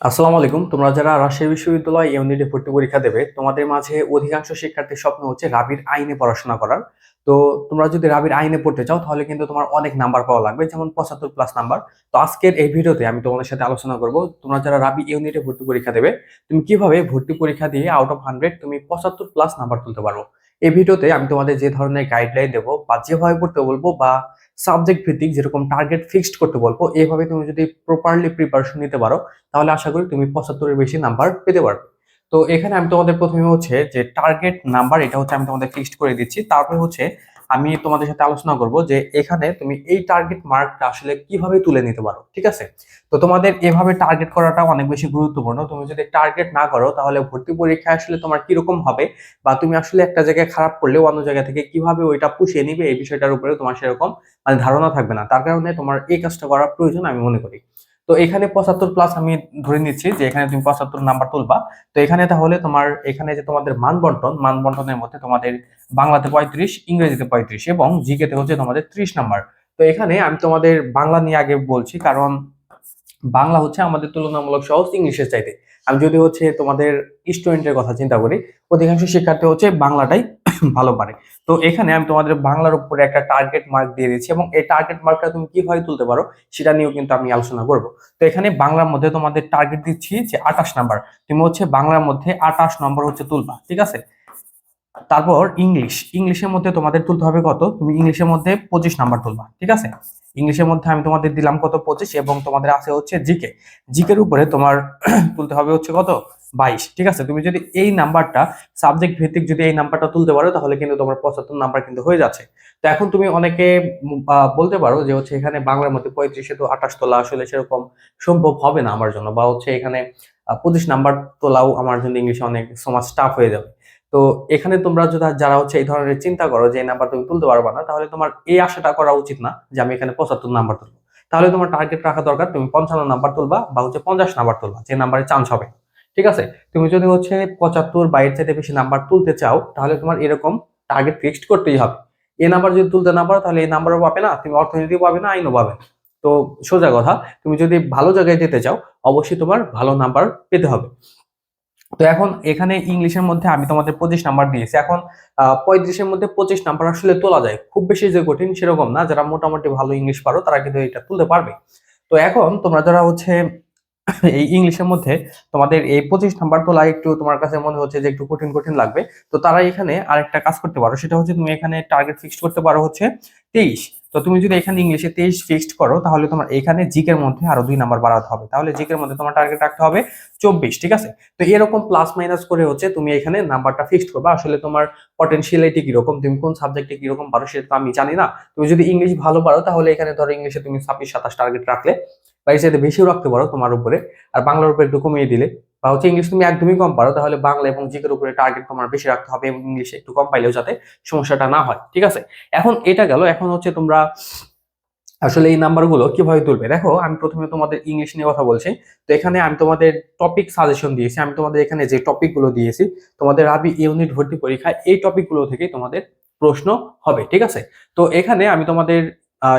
আসসালামু আলাইকুম। তোমরা যারা রাজশাহী বিশ্ববিদ্যালয় ইউনিটে ভর্তি পরীক্ষা দেবে, তোমাদের মাঝে অধিকাংশ শিক্ষার্থীর স্বপ্ন হচ্ছে রাবির আইনে পড়াশোনা করার। তো তোমরা যদি রাবির আইনে পড়তে চাও, তাহলে কিন্তু তোমার অনেক নাম্বার পাওয়া লাগবে, যেমন পঁচাত্তর প্লাস নাম্বার। তো আজকের এই ভিডিওতে আমি তোমাদের সাথে আলোচনা করব, তোমরা যারা রাবি ইউনিটে ভর্তি পরীক্ষা দেবে, তুমি কীভাবে ভর্তি পরীক্ষা দিয়ে আউট অফ হান্ড্রেড তুমি পঁচাত্তর প্লাস নাম্বার তুলতে পারো? এই ভিডিওতে আমি তোমাদের যে ধরনের গাইডলাইন দেবো বা যেভাবে পড়তে বলব বা সাবজেক্ট ভিত্তিক যেরকম টার্গেট ফিক্সড করতে বলব, এভাবে তুমি যদি প্রপারলি প্রিপারেশন নিতে পারো, তাহলে আশা করি তুমি পঁচাত্তরের বেশি নাম্বার পেতে পারবে। তো এখানে আমি তোমাদের প্রথমে হচ্ছে যে টার্গেট নাম্বার এটা হচ্ছে আমি তোমাদের ফিক্সড করে দিচ্ছি। তারপরে হচ্ছে আমি তোমাদের সাথে আলোচনা করব যে এখানে তুমি এই টার্গেট মার্কটা আসলে কীভাবে তুলে নিতে পারো, ঠিক আছে? তো তোমাদের এভাবে টার্গেট করাটা অনেক বেশি গুরুত্বপূর্ণ। তুমি যদি টার্গেট না করো, তাহলে ভর্তি পরীক্ষা আসলে তোমার কীরকম হবে বা তুমি আসলে একটা জায়গায় খারাপ করলে অন্য জায়গা থেকে কীভাবে ওইটা পুষিয়ে নিবে, এই বিষয়টার উপরে তোমার সেরকম মানে ধারণা থাকবে না। তার কারণে তোমার এই কাজটা করার প্রয়োজন আমি মনে করি। তো এখানে পঁচাত্তর প্লাস আমি ধরে নিচ্ছি যে এখানে তুমি পঁচাত্তর নাম্বার তুলবা। তো এখানে তাহলে তোমার, এখানে যে তোমাদের মান বন্টন, মান বন্টনের মধ্যে তোমাদের বাংলাতে পঁয়ত্রিশ, ইংরেজিতে পঁয়ত্রিশ এবং জিকেতে হচ্ছে তোমাদের ত্রিশ নাম্বার তো এখানে আমি তোমাদের বাংলা নিয়ে আগে বলছি, কারণ বাংলা হচ্ছে আমাদের তুলনামূলক সহজ ইংলিশের চাইতে। আমি যদি হচ্ছে তোমাদের স্টুডেন্টের কথা চিন্তা করি, অধিকাংশ শিক্ষার্থী হচ্ছে বাংলাটাই ভালো পারে তো এখানে আমি তোমাদের বাংলার উপরে একটা টার্গেট মার্ক দিয়ে দিচ্ছি এবং এই টার্গেট মার্কটা তুমি কীভাবে তুলতে পারো সেটা নিয়েও কিন্তু আমি আলোচনা করব। তো এখানে বাংলার মধ্যে তোমাদের টার্গেট দিচ্ছি যে আঠাশ নাম্বার তুমি হচ্ছে বাংলার মধ্যে আঠাশ নম্বর হচ্ছে তুলবা, ঠিক আছে? তারপর ইংলিশ। ইংলিশের মধ্যে তোমাদের তুলতে হবে কত? তুমি ইংলিশের মধ্যে পঁচিশ নাম্বার তুলবা, ঠিক আছে? ইংলিশের মধ্যে আমি তোমাদের দিলাম কত? পঁচিশ এবং তোমাদের আছে হচ্ছে জিকে। জিকের উপরে তোমার তুলতে হবে হচ্ছে কত? বাইশ, ঠিক আছে? তুমি যদি এই নাম্বারটা সাবজেক্ট ভিত্তিক যদি এই নাম্বারটা তুলতে পারো, তাহলে কিন্তু তোমার পঁচাত্তর নাম্বার কিন্তু হয়ে যাচ্ছে। তো এখন তুমি অনেকে বলতে পারো যে হচ্ছে এখানে বাংলার মধ্যে পঁয়ত্রিশে তো আঠাশ তোলা আসলে সেরকম সম্ভব হবে না আমার জন্য, বা হচ্ছে এখানে পঁচিশ নাম্বার তোলাও আমার জন্য ইংলিশে অনেক সমাজ টাফ হয়ে যাবে। তো এখানে তোমরা যদি যারা হচ্ছে এই ধরনের চিন্তা করো যে এই নাম্বার তুমি তুলতে পারবা না, তাহলে তোমার এই আশাটা করা উচিত না যে আমি এখানে পঁচাত্তর নাম্বার তুলবো। তাহলে তোমার টার্গেট রাখা দরকার, তুমি পঞ্চান্ন নাম্বার তুলবা বা হচ্ছে পঞ্চাশ নাম্বার তুলবা, যে নাম্বারে চান্স হবে। ঠিক আছে? তুমি যদি হচ্ছে পঁচাত্তর বাইরের চাইতে বেশি নাম্বার তুলতে চাও, তাহলে তোমার এরকম টার্গেট ফিক্সড করতেই হবে। এই নাম্বার যদি তুলতে না পারো, তাহলে এই নাম্বারও পাবে না, তুমি অর্থনীতিও পাবে না, আইনও পাবে তো সোজা কথা, তুমি যদি ভালো জায়গায় যেতে চাও, অবশ্যই তোমার ভালো নাম্বার পেতে হবে। তো এখন এখানে ইংলিশের মধ্যে আমি তোমাদের পঁচিশ নাম্বার দিয়েছি। এখন পঁয়ত্রিশের মধ্যে পঁচিশ নাম্বার আসলে তোলা যায়। খুব বেশি যে কঠিন সেরকম না, যারা মোটামুটি ভালো ইংলিশ পারো, তারা কিন্তু এটা তুলতে পারবে। তো এখন তোমরা যারা হচ্ছে এই ইংলিশের মধ্যে তোমাদের এই পঁচিশ নাম্বার তোলা একটু তোমার কাছে মনে হচ্ছে যে একটু কঠিন কঠিন লাগবে। তো তারা এখানে আরেকটা কাজ করতে পারো, সেটা হচ্ছে তুমি এখানে টার্গেট ফিক্সড করতে পারো হচ্ছে তেইশ। তো তুমি যদি এখানে ইংলিশে তেইশ ফিক্সড করো, তাহলে তোমার এখানে জিকের মধ্যে আরও দুই নাম্বার বাড়াতে হবে। তাহলে জিকের মধ্যে তোমার টার্গেট রাখতে হবে চব্বিশ, ঠিক আছে? তো এরকম প্লাস মাইনাস করে হচ্ছে তুমি এখানে নাম্বারটা ফিক্সড করবে। আসলে তোমার পটেনশিয়ালিটি কীরকম, তুমি কোন সাবজেক্টে কীরকম পারো সেটা তো আমি জানি না। তুমি যদি ইংলিশ ভালো পারো, তাহলে এখানে ধরো ইংলিশে তুমি ছাব্বিশ, সাতাশ টার্গেট রাখলে। বা এর সাথে বেশিও রাখতে পারো তোমার উপরে। আর বাংলার উপরে একটু কমিয়ে দিলে। বা হচ্ছে ইংলিশ তুমি একদমই কম পারো, তাহলে বাংলা এবং জিকের উপরে টার্গেট তোমার বেশি রাখতে হবে এবং ইংলিশে একটু কম পাইলেও যাতে সমস্যাটা না হয়, ঠিক আছে? এখন এটা গেল, এখন হচ্ছে তোমরা আসলে এই নাম্বারগুলো কীভাবে তুলবে? দেখো, আমি প্রথমে তোমাদের ইংলিশ নিয়ে কথা বলছি। তো এখানে আমি তোমাদের টপিক সাজেশন দিয়েছি। আমি তোমাদের এখানে যে টপিকগুলো দিয়েছি, তোমাদের রাবি ইউনিট ভর্তি পরীক্ষা এই টপিকগুলো থেকে তোমাদের প্রশ্ন হবে, ঠিক আছে? তো এখানে আমি তোমাদের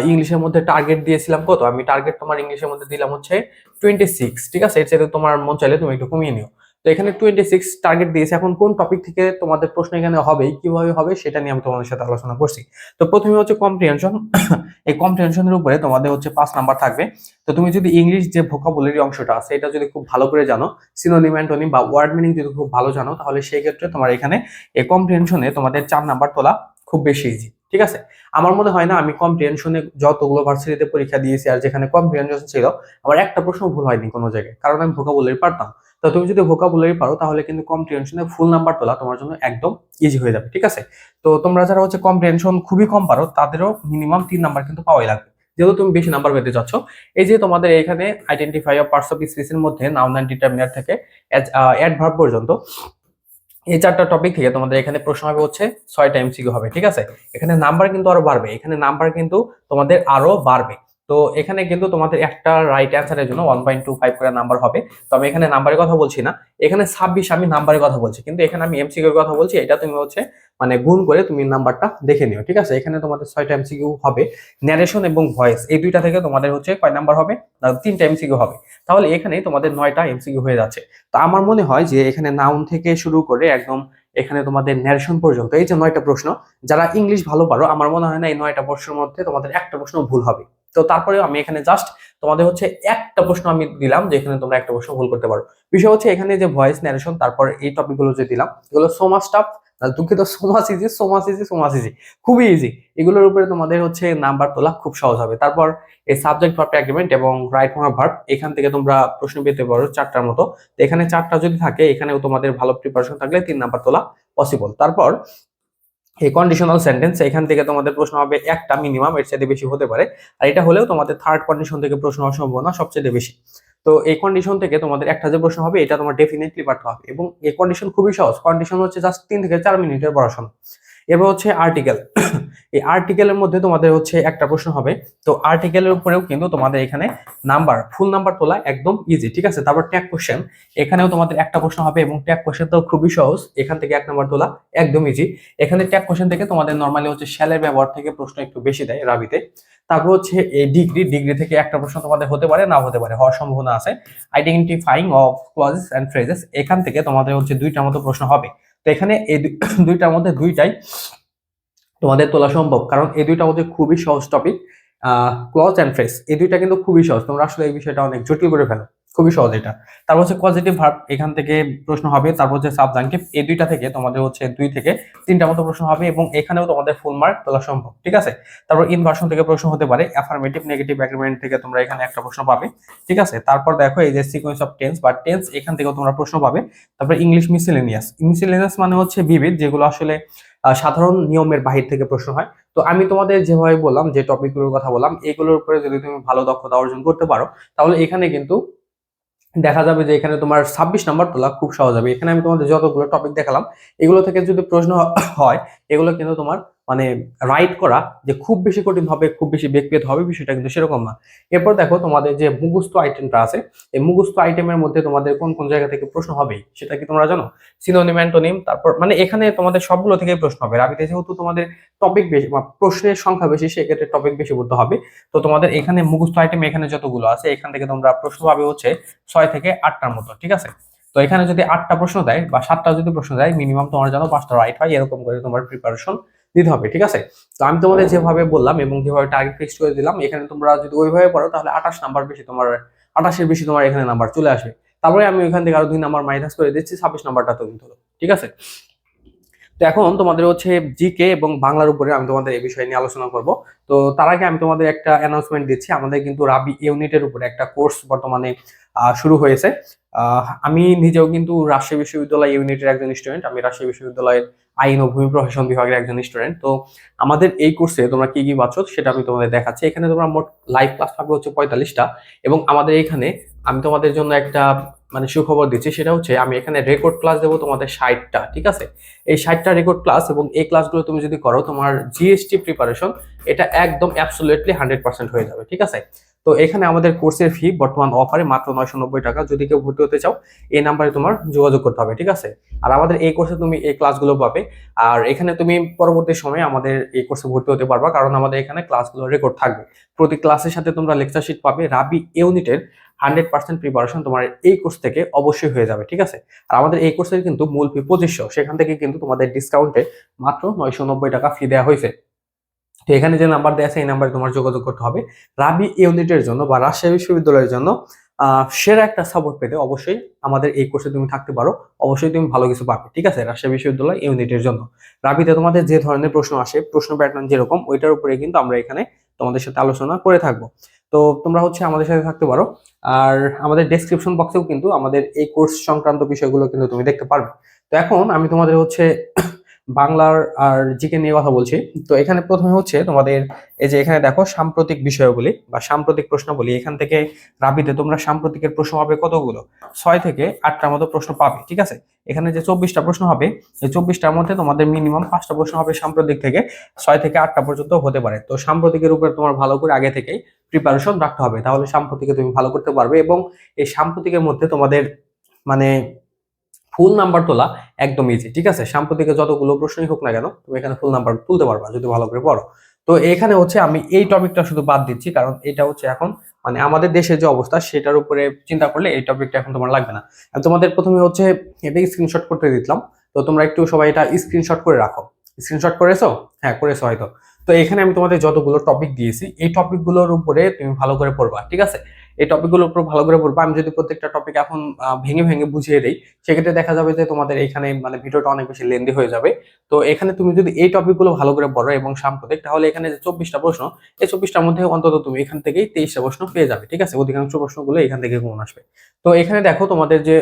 ইংলিশের মধ্যে টার্গেট দিয়েছিলাম কত? আমি টার্গেট তোমার ইংলিশের মধ্যে দিলাম হচ্ছে টোয়েন্টি সিক্স ঠিক আছে? এর সাথে তোমার মন চাইলে তুমি একটু কমিয়ে নিও। তো এখানে টোয়েন্টি সিক্স টার্গেট দিয়েছে। এখন কোন টপিক থেকে তোমাদের প্রশ্ন এখানে হবে, কীভাবে হবে, সেটা নিয়ে আমি তোমাদের সাথে আলোচনা করছি। তো প্রথমে হচ্ছে কম্প্রিহেনশন এই কম্প্রিহেনশনের উপরে তোমাদের হচ্ছে পাঁচ নাম্বার থাকবে। তো তুমি যদি ইংলিশ যে ভোকাবুলারি অংশটা আছে, এটা যদি খুব ভালো করে জানো সিনোনিম অ্যান্টোনিম বা ওয়ার্ড মিনিং যদি খুব ভালো জানো, তাহলে সেই ক্ষেত্রে তোমার এখানে এই কম্প্রিহেনশনে তোমাদের চার নাম্বার তোলা খুব বেশি ইজি ঠিক আছে? আমার মনে হয় না আমি কম্প্রিহেনশনে যতগুলো ভার্সিটিতে পরীক্ষা দিয়েছি আর যেখানে কম্প্রিহেনশন ছিল, আমার একটা প্রশ্ন ভুল হয়নি কোনো জায়গায়। কারণ আমি ভোকাবুলারি পারতাম। তো তুমি যদি ভোকাবুলারি পারো, তাহলে কিন্তু কম্প্রিহেনশনে ফুল নাম্বার তোলা তোমার জন্য একদম ইজি হয়ে যাবে, ঠিক আছে? তো তোমরা যারা হচ্ছে কম্প্রিহেনশন খুবই কম পারো, তাদেরও মিনিমাম তিন নাম্বার কিন্তু পাওয়াই লাগবে। যেহেতু তুমি বেশি নাম্বার পেতে চাচ্ছ, এই যে তোমাদের এখানে আইডেন্টিফাই অফ পার্টস অফ স্পিসের মধ্যে নাউন অ্যান্ড ডিটারমিনার থেকে অ্যাডভার্ব পর্যন্ত এই চারটা টপিক থেকে তোমাদের এখানে প্রশ্ন হবে হচ্ছে ছয়টা এমসিকিউ হবে, ঠিক আছে? এখানে নাম্বার কিন্তু আরও বাড়বে, এখানে নাম্বার কিন্তু তোমাদের আরও বাড়বে। তো এখানে কিন্তু তোমাদের একটা রাইট অ্যান্সারের জন্য ওয়ান পয়েন্ট টু ফাইভ করে নাম্বার হবে। তো আমি এখানে নাম্বারের কথা বলছি না। এখানে ছাব্বিশ আমি নাম্বারের কথা বলছি। কিন্তু এখানে আমি এমসিকিউর কথা বলছি। এটা তুমি হচ্ছে মানে গুণ করে তুমি নাম্বারটা দেখে নিও, ঠিক আছে? এখানে তোমাদের ছয়টা এমসিকিউ হবে। ন্যারেশন এবং ভয়েস এই দুইটা থেকে তোমাদের হচ্ছে কয় নাম্বার হবে? তিনটা এমসিকিউ হবে। তাহলে এখানে তোমাদের নয়টা এমসিকিউ হয়ে যাচ্ছে। তো আমার মনে হয় যে এখানে নাউন থেকে শুরু করে একদম এখানে তোমাদের ন্যারেশন পর্যন্ত, এই যে নয়টা প্রশ্ন, যারা ইংলিশ ভালো পারো, আমার মনে হয় না এই নয়টা প্রশ্নের মধ্যে তোমাদের একটা প্রশ্ন ভুল হবে। তো তারপরে আমি এখানে জাস্ট তোমাদের হচ্ছে একটা প্রশ্ন আমি দিলাম যে এখানে তোমরা একটা প্রশ্ন ভুল করতে পারো। বিষয় হচ্ছে এখানে যে ভয়েস ন্যারেশন তারপর এই টপিকগুলো যে দিলাম, এগুলো সোমাস টাফ দুঃখিত so much easy so much easy so much easy খুবই ইজি এগুলোর উপরে তোমাদের হচ্ছে নাম্বার তোলা খুব সহজ হবে। তারপর এই সাবজেক্ট ভার্ব অ্যাগ্রিমেন্ট এবং রাইট ফর্ম ভার্ব এখান থেকে তোমরা প্রশ্ন পেতে পারো চারটার মতো। তো এখানে চারটা যদি থাকে, এখানেও তোমাদের ভালো প্রিপারেশন থাকলে তিন নাম্বার তোলা পসিবল তারপর এই কন্ডিশনাল সেন্টেন্স এখান থেকে তোমাদের প্রশ্ন হবে একটা মিনিমাম এর চাইতে বেশি হতে পারে। আর এটা হলেও তোমাদের থার্ড কন্ডিশন থেকে প্রশ্ন হওয়ার সম্ভাবনা সবচেয়ে বেশি। তো এই কন্ডিশন থেকে তোমাদের একটা যে প্রশ্ন হবে, এটা তোমার ডেফিনেটলি পারতে হবে। এবং এই কন্ডিশন খুবই সহজ। কন্ডিশন হচ্ছে জাস্ট তিন থেকে চার মিনিটের পড়াশোনা। এবার হচ্ছে আর্টিকেল এই আর্টিকেলের মধ্যে তোমাদের হচ্ছে একটা প্রশ্ন হবে। তো আর্টিকেলের উপরেও কিন্তু তোমাদের এখানে নাম্বার ফুল নাম্বার তোলা একদম ইজি ঠিক আছে? তারপর ট্যাগ কোশ্চেন এখানেও তোমাদের একটা প্রশ্ন হবে এবং ট্যাগ কোশ্চেন তো খুবই সহজ। এখান থেকে এক নাম্বার তোলা একদম ইজি এখানে ট্যাগ কোশ্চেন থেকে তোমাদের নর্মালি হচ্ছে শ্যালের ব্যবহার থেকে প্রশ্ন একটু বেশি দেয় রাবিতে। তারপর হচ্ছে এই ডিগ্রি ডিগ্রি থেকে একটা প্রশ্ন তোমাদের হতে পারে না হতে পারে, হওয়ার সম্ভাবনা আছে। Identifying of clauses and phrases এখান থেকে তোমাদের হচ্ছে দুইটা মতো প্রশ্ন হবে। তো এখানে এই দুইটার মধ্যে দুইটাই তোমাদের তোলা সম্ভব। কারণ এই দুইটা হচ্ছে খুবই সহজ টপিক ক্লজ অ্যান্ড ফ্রেস এই দুইটা কিন্তু খুবই সহজ। তোমরা আসলে এই বিষয়টা অনেক জটিল করে ফেলো। খুবই সহজ এটা। তারপর হচ্ছে পজিটিভ ভার্ব এখান থেকে প্রশ্ন হবে, তারপর হচ্ছে সাবজাংটিভ এই দুইটা থেকে তোমাদের হচ্ছে দুই থেকে তিনটা মতো প্রশ্ন হবে এবং এখানেও তোমাদের ফুল মার্ক তোলা সম্ভব, ঠিক আছে? তারপর ইনভার্সন থেকে প্রশ্ন হতে পারে অ্যাফার্মেটিভ নেগেটিভ অ্যাগ্রিমেন্ট থেকে তোমরা এখানে একটা প্রশ্ন পাবে, ঠিক আছে? তারপর দেখো এই যে সিকোয়েন্স অফ টেন্স বা টেন্স এখান থেকেও তোমরা প্রশ্ন পাবে, তারপর ইংলিশ মিসেলেনিয়াস মিসেলেনিয়াস মানে হচ্ছে বিবিধ, যেগুলো আসলে সাধারণ নিয়মের বাহির থেকে প্রশ্ন হয়। তো আমি তোমাদের যেভাবে বললাম, যে টপিকগুলোর কথা বললাম, এগুলোর উপরে যদি তুমি ভালো দক্ষতা অর্জন করতে পারো, তাহলে এখানে কিন্তু দেখা যাবে যে এখানে তোমার ছাব্বিশ নাম্বার তোলা খুব সহজ হবে। এখানে আমি তোমাদের যতগুলো টপিক দেখালাম, এগুলো থেকে যদি প্রশ্ন হয়, এগুলো কিন্তু তোমার মানে রাইট করা যে খুব বেশি কঠিন হবে, খুব বেশি বেগ হবে বিষয়টা কিন্তু সেরকম না। এরপর দেখো তোমাদের যে মুখস্থ আইটেমটা আছে, এই মুখস্থ আইটেমের মধ্যে তোমাদের কোন কোন জায়গা থেকে প্রশ্ন হবে, সেটা কি তোমরা জানো? সিনোনিম অ্যান্টোনিম তারপর মানে এখানে তোমাদের সবগুলো থেকে প্রশ্ন হবে। রাবিতে যেহেতু তোমাদের টপিক বেশি প্রশ্নের সংখ্যা বেশি, সেক্ষেত্রে টপিক বেশি পড়তে হবে। তো তোমাদের এখানে মুখস্থ আইটেম এখানে যতগুলো আছে, এখান থেকে তোমরা প্রশ্ন পাবে হচ্ছে ছয় থেকে আটটার মতো, ঠিক আছে? তো এখানে যদি আটটা প্রশ্ন দেয়, বা সাতটা যদি প্রশ্ন দেয় মিনিমাম তোমার জানো পাঁচটা রাইট হয়, এরকম করে তোমার প্রিপারেশন দিতে হবে ঠিক আছে? তো আমি তোমাদের যেভাবে বললাম এবং যেভাবে টার্গেট ফিক্স করে দিলাম এখানে তোমরা যদি ওইভাবে পড়ো তাহলে আঠাশ নাম্বার বেশি তোমার আঠাশের বেশি তোমার এখানে নাম্বার চলে আসবে। তারপরে আমি ওইখান থেকে আরও দুই নাম্বার মাইনাস করে দিচ্ছি ছাব্বিশ নাম্বারটা তুমি ধরো ঠিক আছে? তো এখন তোমাদের হচ্ছে জিকে এবং বাংলার উপরে আমি তোমাদের এই বিষয় নিয়ে আলোচনা করব। তো তার আগে আমি তোমাদের একটা অ্যানাউন্সমেন্ট দিচ্ছি আমাদের কিন্তু রাবি ইউনিটের উপরে একটা কোর্স বর্তমানে শুরু হয়েছে। আমি নিজেও কিন্তু রাজশাহী বিশ্ববিদ্যালয় ইউনিটের একজন স্টুডেন্ট আমি রাজশাহী বিশ্ববিদ্যালয়ের আইন ও ভূমি প্রশাসন বিভাগের একজন স্টুডেন্ট তো আমাদের এই কোর্সে তোমরা কি কি পাচ্ছ সেটা আমি তোমাদের দেখাচ্ছি। এখানে তোমরা মোট লাইভ ক্লাস পাবে হচ্ছে পঁয়তাল্লিশটা এবং আমাদের এখানে আমি তোমাদের জন্য একটা মানে সুখবর দিচ্ছি, সেটা হচ্ছে আমি এখানে রেকর্ড ক্লাস দেবো তোমাদের ষাটটা, ঠিক আছে? এই ষাটটা রেকর্ড ক্লাস এবং এই ক্লাসগুলো তুমি যদি করো তোমার জিএসটি প্রিপারেশন এটা একদম অ্যাবসোলিউটলি হান্ড্রেড পার্সেন্ট হয়ে যাবে, ঠিক আছে? তো এখানে আমাদের কোর্সের ফি বর্তমান অফারে মাত্র নয়শো নব্বই টাকা। যদি কেউ ভর্তি হতে চাও, এই নাম্বারে তোমার যোগাযোগ করতে হবে, ঠিক আছে? আর আমাদের এই কোর্সে তুমি এই ক্লাসগুলো পাবে। আর এখানে তুমি পরবর্তী সময়ে আমাদের এই কোর্সে ভর্তি হতে পারবা, কারণ আমাদের এখানে ক্লাসগুলো রেকর্ড থাকবে। প্রতি ক্লাসের সাথে তোমরা লেকচার শিট পাবে। রাবি ইউনিটের হান্ড্রেড পার্সেন্ট প্রিপারেশন তোমার এই কোর্স থেকে অবশ্যই হয়ে যাবে, ঠিক আছে? আর আমাদের এই কোর্সের কিন্তু মূল ফি পঁচিশশো। সেখান থেকে কিন্তু তোমাদের ডিসকাউন্টে মাত্র নয়শো নব্বই টাকা ফি দেওয়া হয়েছে। তো এখানে যে নাম্বার দেওয়া আছে, এই নাম্বারে তোমার যোগাযোগ করতে হবে। রাবি ইউনিটের জন্য বা রাজশাহী বিশ্ববিদ্যালয়ের জন্য সেরা একটা সাপোর্ট পেতে অবশ্যই আমাদের এই কোর্সে তুমি থাকতে পারো। অবশ্যই তুমি ভালো কিছু পাবে, ঠিক আছে? রাজশাহী বিশ্ববিদ্যালয় ইউনিটের জন্য। রাবিতে তোমাদের যে ধরনের প্রশ্ন আসে, প্রশ্ন প্যাটার্ন যেরকম, ওইটার উপরে কিন্তু আমরা এখানে তোমাদের সাথে আলোচনা করে থাকব। তো তোমরা হচ্ছে আমাদের সাথে থাকতে পারো। আর আমাদের ডেসক্রিপশন বক্সেও কিন্তু আমাদের এই কোর্স সংক্রান্ত বিষয়গুলো কিন্তু তুমি দেখতে পারবে। তো এখন আমি তোমাদের হচ্ছে বাংলার আর জিকে নিয়ে কথা বলছি। তো এখানে প্রথমে হচ্ছে তোমাদের এই যে এখানে দেখো সাম্প্রতিক বিষয়গুলি বা সাম্প্রতিক প্রশ্নগুলি। এখান থেকে রাবিতে তোমরা সাম্প্রতিকের প্রশ্ন পাবে কতগুলো? ছয় থেকে আটটার মতো প্রশ্ন পাবে, ঠিক আছে? এখানে যে চব্বিশটা প্রশ্ন হবে, এই চব্বিশটার মধ্যে তোমাদের মিনিমাম পাঁচটা প্রশ্ন হবে সাম্প্রতিক থেকে। ছয় থেকে আটটা পর্যন্ত হতে পারে। তো সাম্প্রতিকের উপরে তোমার ভালো করে আগে থেকেই প্রিপারেশন রাখতে হবে। তাহলে সাম্প্রতিকে তুমি ভালো করতে পারবে এবং এই সাম্প্রতিকের মধ্যে তোমাদের মানে ফুল নাম্বার তোলা একদম ইজি ঠিক আছে? সাম্প্রতিকে যতগুলো প্রশ্নই হোক না কেন, তুমি এখানে ফুল নাম্বার তুলতে পারবা যদি ভালো করে পড়ো। তো এখানে হচ্ছে আমি এই টপিকটা শুধু বাদ দিচ্ছি, কারণ এটা হচ্ছে এখন মানে আমাদের দেশের যে অবস্থা, সেটার উপরে চিন্তা করলে এই টপিকটা এখন তোমার লাগবে না। তোমাদের প্রথমে হচ্ছে এটা স্ক্রিনশট করতে দিলাম। তো তোমরা একটু সবাই এটা স্ক্রিনশট করে রাখো। স্ক্রিনশট করেছ? হ্যাঁ করেছ হয়তো। তো এখানে আমি তোমাদের যতগুলো টপিক দিয়েছি, এই টপিকগুলোর উপরে তুমি ভালো করে পড়বা, ঠিক আছে? এই টপিকগুলোর উপর ভালো করে পড়বা। আমি যদি প্রত্যেকটা টপিক এখন ভেঙে ভেঙে বুঝিয়ে দিই, সেক্ষেত্রে দেখা যাবে যে তোমাদের এখানে মানে ভিডিওটা অনেক বেশি লেন্দি হয়ে যাবে। তো এখানে তুমি যদি এই টপিকগুলো ভালো করে পড়ো এবং সাম্প্রতিক, তাহলে এখানে যে চব্বিশটা প্রশ্ন, এই চব্বিশটার মধ্যে অন্তত তুমি এখান থেকেই তেইশটা প্রশ্ন পেয়ে যাবে, ঠিক আছে? অধিকাংশ প্রশ্নগুলো এখান থেকে কমন আসবে। তো এখানে দেখো তোমাদের যে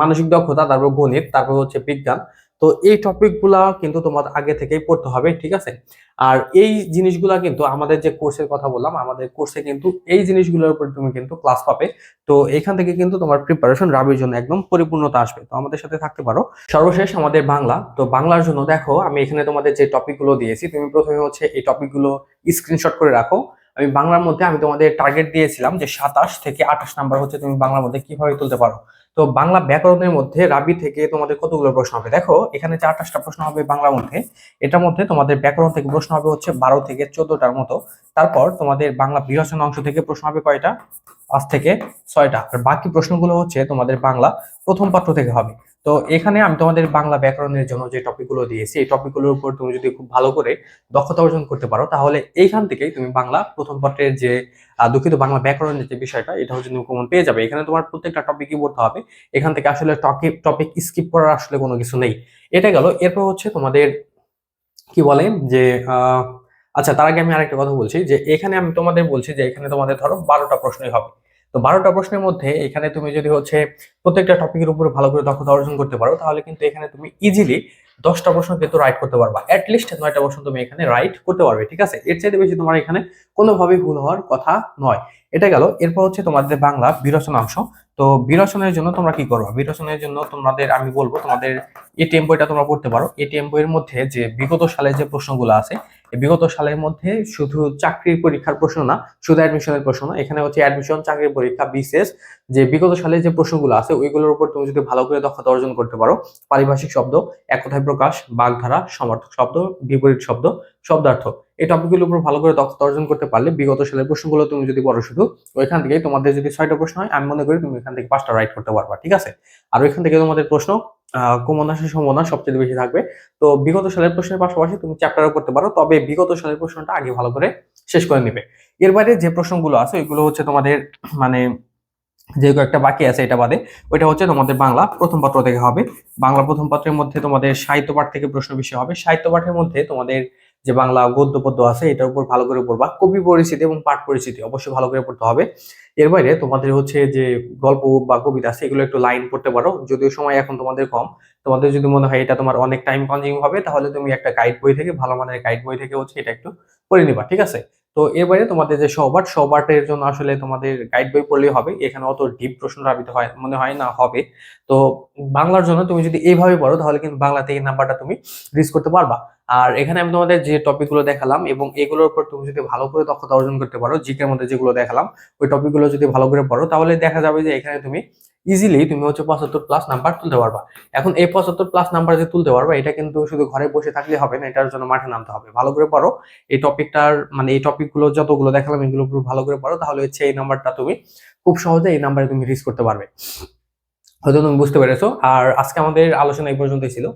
মানসিক দক্ষতা, তারপর গণিত, তারপর হচ্ছে বিজ্ঞান তো এই টপিকগুলা কিন্তু তোমার আগে থেকেই পড়তে হবে, ঠিক আছে? আর এই জিনিসগুলা কিন্তু আমাদের যে কোর্সের কথা বললাম, আমাদের কোর্সে কিন্তু এই জিনিসগুলোর উপর তুমি কিন্তু ক্লাস পাবে। তো এখান থেকে কিন্তু তোমার প্রিপারেশন রাবির জন্য একদম পরিপূর্ণতা আসবে। তো আমাদের সাথে থাকতে পারো। সর্বশেষ আমাদের বাংলা। তো বাংলার জন্য দেখো, আমি এখানে তোমাদের যে টপিকগুলো দিয়েছি, তুমি প্রথমে হচ্ছে এই টপিকগুলো স্ক্রিনশট করে রাখো। আমি বাংলার মধ্যে আমি তোমাদের টার্গেট দিয়েছিলাম যে সাতাশ থেকে আঠাশ নাম্বার হচ্ছে তুমি বাংলার মধ্যে কীভাবে তুলতে পারো। তো বাংলা ব্যাকরণের মধ্যে রাবি থেকে তোমাদের কতগুলো প্রশ্ন হবে? দেখো, এখানে চারটা প্রশ্ন হবে বাংলার মধ্যে। এটার মধ্যে তোমাদের ব্যাকরণ থেকে প্রশ্ন হবে হচ্ছে বারো থেকে চোদ্দটার মতো। তারপর তোমাদের বাংলা বিরচনা অংশ থেকে প্রশ্ন হবে কয়টা? পাঁচ থেকে ছয়টা। আর বাকি প্রশ্নগুলো হচ্ছে তোমাদের বাংলা প্রথম পত্র থেকে হবে। তো এখানে আমি তোমাদের বাংলা ব্যাকরণের জন্য যে টপিকগুলো দিয়েছি, এই টপিকগুলোর উপর তুমি যদি খুব ভালো করে দক্ষতা অর্জন করতে পারো, তাহলে এইখান থেকেই তুমি বাংলা প্রথম পত্রের যে দুঃখিত বাংলা ব্যাকরণের যে বিষয়টা, এটা হচ্ছে তুমি কমন পেয়ে যাবে। এখানে তোমার প্রত্যেকটা টপিকই পড়তে হবে। এখান থেকে আসলে টপিক টপিক স্কিপ করার আসলে কোনো কিছু নেই। এটা গেল। এরপর হচ্ছে তোমাদের কি বলে যে আচ্ছা তার আগে আমি আরেকটা কথা বলছি যে, এখানে আমি তোমাদের বলছি যে, এখানে তোমাদের ধরো বারোটা প্রশ্নই হবে। তো বারোটা প্রশ্নের মধ্যে এখানে তুমি যদি হচ্ছে প্রত্যেকটা টপিকের উপরে ভালো করে দক্ষতা অর্জন করতে পারো, তাহলে কিন্তু এখানে তুমি ইজিলি দশটা প্রশ্ন কিন্তু রাইট করতে পারবা। অ্যাটলিস্ট নয়টা প্রশ্ন তুমি এখানে রাইট করতে পারবে, ঠিক আছে? এর চাইতে বেশি তোমার এখানে কোনোভাবেই ভুল হওয়ার কথা নয়। এটা গেল, এরপর হচ্ছে তোমাদের বাংলা বিরচনাংশ তো বিরচনের জন্য তোমরা কি করবা? বিরচনের জন্য তোমাদের, আমি বলব তোমাদের এটিএম বইটা তোমরা পড়তে পারো। এটিএম বইয়ের মধ্যে যে বিগত সালের যে প্রশ্নগুলো আছে বিগত সালের মধ্যে শুধু চাকরির পরীক্ষার প্রশ্ন না, শুধু অ্যাডমিশনের প্রশ্ন না, এখানে হচ্ছে অ্যাডমিশন চাকরির পরীক্ষা বিসিএস যে বিগত সালের যে প্রশ্নগুলো আছে, ওইগুলোর উপর তুমি যদি ভালো করে দক্ষতা অর্জন করতে পারো, পারিভাষিক শব্দ, এক কথায় প্রকাশ, বাগধারা, সমর্থক শব্দ, বিপরীত শব্দ, শব্দার্থ, এই টপিকগুলোর উপর ভালো করে দক্ষতা অর্জন করতে পারলে বিগত সালের প্রশ্নগুলো তুমি যদি পড়ো শুধু, ওইখান থেকেই তোমাদের যদি ছয়টা প্রশ্ন হয়, আমি মনে করি তুমি এখান থেকে পাঁচটা রাইট করতে পারবা, ঠিক আছে? আর ওইখান থেকে তোমাদের প্রশ্ন কমন আসার সম্ভাবনা সবচেয়ে বেশি থাকবে। তো বিগত সালের প্রশ্নের পাশাপাশি তুমি চ্যাপ্টারও করতে পারো, তবে বিগত সালের প্রশ্নটা আগে ভালো করে শেষ করে নেবে। এর বাইরে যে প্রশ্নগুলো আছে, ওইগুলো হচ্ছে তোমাদের মানে যে কয়েকটা বাকি আছে এটা বাদে, ওইটা হচ্ছে তোমাদের বাংলা প্রথম পত্র থেকে হবে। বাংলা প্রথম পত্রের মধ্যে তোমাদের সাহিত্য পাঠ থেকে প্রশ্ন বিষয় হবে। সাহিত্য পাঠের মধ্যে তোমাদের যে বাংলা গদ্য পদ্য আছে, এটার উপর ভালো করে পড়বা। কবি পরিস্থিতি এবং পাঠ পরিস্থিতি অবশ্যই ভালো করে পড়তে হবে। এর বাইরে তোমাদের হচ্ছে যে গল্প বা কবিতা আছে, এগুলো একটু লাইন পড়তে পারো। যদিও সময় এখন তোমাদের কম, তোমাদের যদি মনে হয় এটা তোমার অনেক টাইম কনজিউম হবে, তাহলে তুমি একটা গাইড বই থেকে, ভালো মানের গাইড বই থেকে হচ্ছে এটা একটু পড়ে নিবা, ঠিক আছে? তো এর বাইরে তোমাদের যে সহপাঠ, সহপাঠের জন্য আসলে তোমাদের গাইড বই পড়লেই হবে। এখানে অত ডিপ প্রশ্ন রাবিতে হয়, মনে হয় না হবে। তো বাংলার জন্য তুমি যদি এইভাবে পড়ো, তাহলে কিন্তু বাংলা থেকে নাম্বারটা তুমি রিচ করতে পারবা। আর এখানে আমি তোমাদের যে টপিকগুলো দেখালাম এবং এগুলোর উপর তুমি যদি ভালো করে দক্ষতা অর্জন করতে পারো জিকের মধ্যে যেগুলো দেখালাম, ওই টপিকগুলো যদি ভালো করে পড়ো, তাহলে দেখা যাবে যে এখানে তুমি ইজিলি তুমি হচ্ছে পঁচাত্তর প্লাস নাম্বার তুলতে পারবা। এখন এই পঁচাত্তর প্লাস নাম্বার যে তুলতে পারবা, এটা কিন্তু শুধু ঘরে বসে থাকলে হবে না, এটার জন্য মাঠে নামতে হবে। ভালো করে পড়ো, এই টপিকটার মানে এই টপিকগুলো যতগুলো দেখালাম, এগুলো ভালো করে পড়ো, তাহলে হচ্ছে এই নাম্বারটা তুমি খুব সহজে এই নাম্বারে তুমি রিচ করতে পারবে। হয়তো তুমি বুঝতে পেরেছ। আর আজকে আমাদের আলোচনা এই পর্যন্তই ছিল।